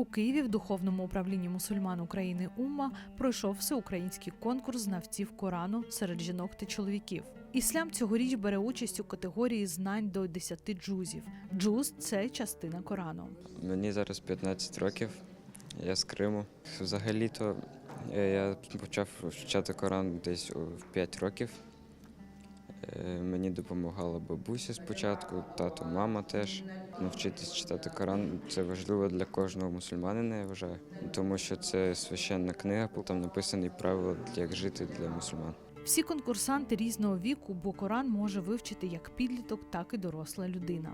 У Києві в духовному управлінні мусульман України Умма пройшов всеукраїнський конкурс знавців Корану серед жінок та чоловіків. Іслам цьогоріч бере участь у категорії знань до 10 джузів. Джуз це частина Корану. Мені зараз 15 років, я з Криму. Взагалі-то е, я почав вчати Коран десь у- в 5 років. Мені допомагала бабуся спочатку, тато, мама теж. Навчитись читати Коран це важливо для кожного мусульманина, я вважаю, тому що це священна книга, там написані правила, як жити для мусульман. Всі конкурсанти різного віку, бо Коран може вивчити як підліток, так і доросла людина.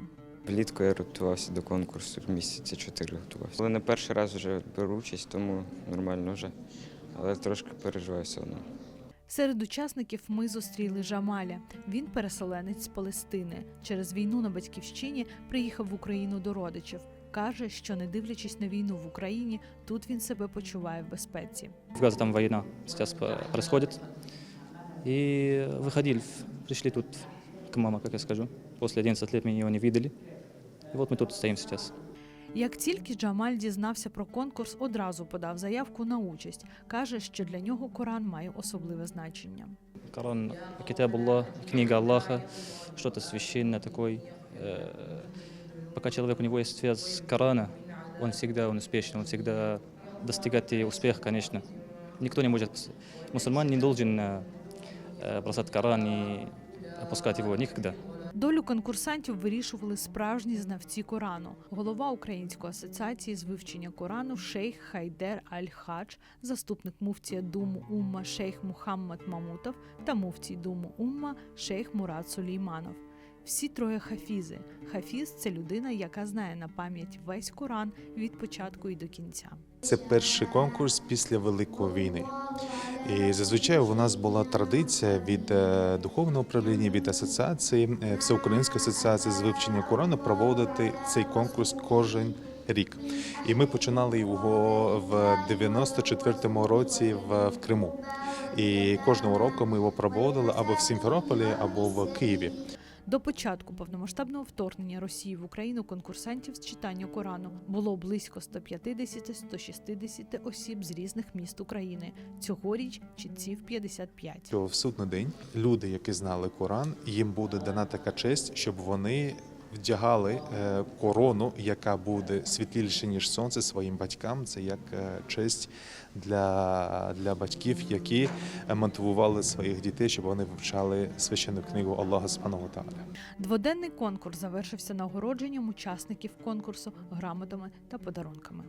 Влітку я готувався до конкурсу, місяці чотири готувався. Але не перший раз вже беру участь, тому нормально вже. Але трошки переживаю все одно. Серед учасників ми зустріли Жамаля. Він переселенець з Палестини. Через війну на батьківщині приїхав в Україну до родичів. Каже, що не дивлячись на війну в Україні, тут він себе почуває в безпеці. В Газе там война сейчас по- происходит. И выходили, пришли тут к маме, как я скажу. После 11 лет меня его не видели. И вот мы тут стоим сейчас. Як тільки Джамаль дізнався про конкурс, одразу подав заявку на участь. каже, що для нього Коран має особливе значення. Коран, китаб Аллах, книга Аллаха, что-то священное такое. Э, Пока человек, у него есть связь с Корана, он всегда он успешен, он всегда достигает и успеха, конечно. Никто не может, мусульман не должен э, э, бросать Коран и опускать его никогда. Долю конкурсантів вирішували справжні знавці Корану. Голова Української асоціації з вивчення Корану шейх Хайдер Аль-Хадж, заступник муфтія Думу Умма шейх Мухаммад Мамутов та муфтій Думу Умма шейх Мурат Сулейманов. Всі троє хафізи. Хафіз це людина, яка знає на пам'ять весь Коран від початку і до кінця. Це перший конкурс після Великої війни. І зазвичай у нас була традиція від е, духовного управління, від асоціації, е, Всеукраїнської асоціації з вивчення Корану проводити цей конкурс кожен рік. І ми починали його в 94-му році в, в Криму. І кожного року ми його проводили або в Сімферополі, або в Києві. До початку повномасштабного вторгнення Росії в Україну конкурсантів з читання Корану було близько 150-160 осіб з різних міст України. Цьогоріч чітців 55. що в судний день люди, які знали Коран, їм буде дана така честь, щоб вони вдягали е, корону, яка буде світліше ніж сонце своїм батькам. Це як е, честь для, для батьків, які мотивували своїх дітей, щоб вони вивчали священну книгу Аллаха Субхану Тааля. Дводенний конкурс завершився нагородженням учасників конкурсу грамотами та подарунками.